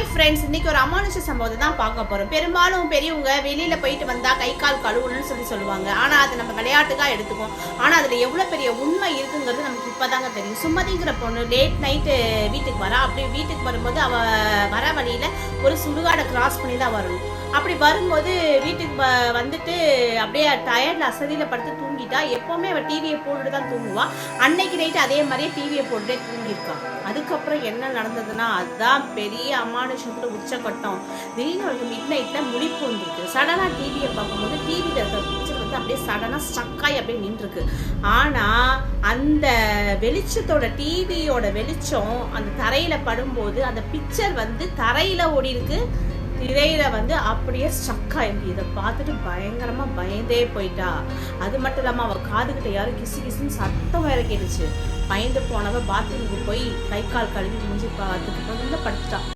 Hi friends இன்னைக்கு ஒரு அமானுஷ சம்பவத்தை தான் பார்க்க போகிறோம் பெரும்பாலும் பெரியவங்க வெளியில் போயிட்டு வந்தால் கை கால் கழுவணும்னு சொல்லி சொல்லுவாங்க. ஆனால் அது நம்ம விளையாட்டுக்காக எடுத்துக்கோம் ஆனால் அதில் எவ்வளோ பெரிய உண்மை இருக்குங்கிறது நமக்கு இப்போ தாங்க தெரியும். சுமதிங்கிற பொண்ணு லேட் நைட்டு வீட்டுக்கு வரா. அப்படி வீட்டுக்கு வரும்போது அவள் வர வழியில் ஒரு சுடுகாடை கிராஸ் பண்ணி தான் வரணும். அப்படி வரும்போது வீட்டுக்கு வ- வந்துட்டு அப்படியே டயர்டில் அசதியில் படுத்து தூங்கிட்டா எப்போவுமே அவள் டிவியை போட்டுட்டு தான் தூங்குவாள் அன்னைக்கு நைட்டு அதே மாதிரியே டிவியை போட்டுட்டே தூங்கியிருக்கான் அதுக்கப்புறம் என்ன நடந்ததுன்னா அதுதான் பெரிய அமானுஷத்தோட உச்சக்கட்டம். திடீர்னு ஒரு மிட் நைட்டில் முடிப்பு வந்துருக்கு சடனாக டிவியை பார்க்கும்போது டிவியில் இருக்கிற பிக்சர் வந்து அப்படியே சடனாக ஸ்டக்காய் அப்படியே நின்றுருக்கு. ஆனால் அந்த வெளிச்சத்தோட டிவியோட வெளிச்சம் அந்த தரையில் படும்போது அந்த பிக்சர் வந்து தரையில் ஓடி இருக்குது திரையில வந்து அப்படியே ஸ்டக் ஆயிருக்கு இதை பார்த்துட்டு பயங்கரமா பயந்தே போயிட்டா. அது மட்டும் இல்லாம அவ காதுகிட்ட யாரும் கிசு கிசுன்னு சத்தம் வேற கேட்டுச்சு பயந்து போனவ பாத்ரூமுக்கு போய் கை கால் கழுவி முடிஞ்சு பார்த்துட்டு வந்து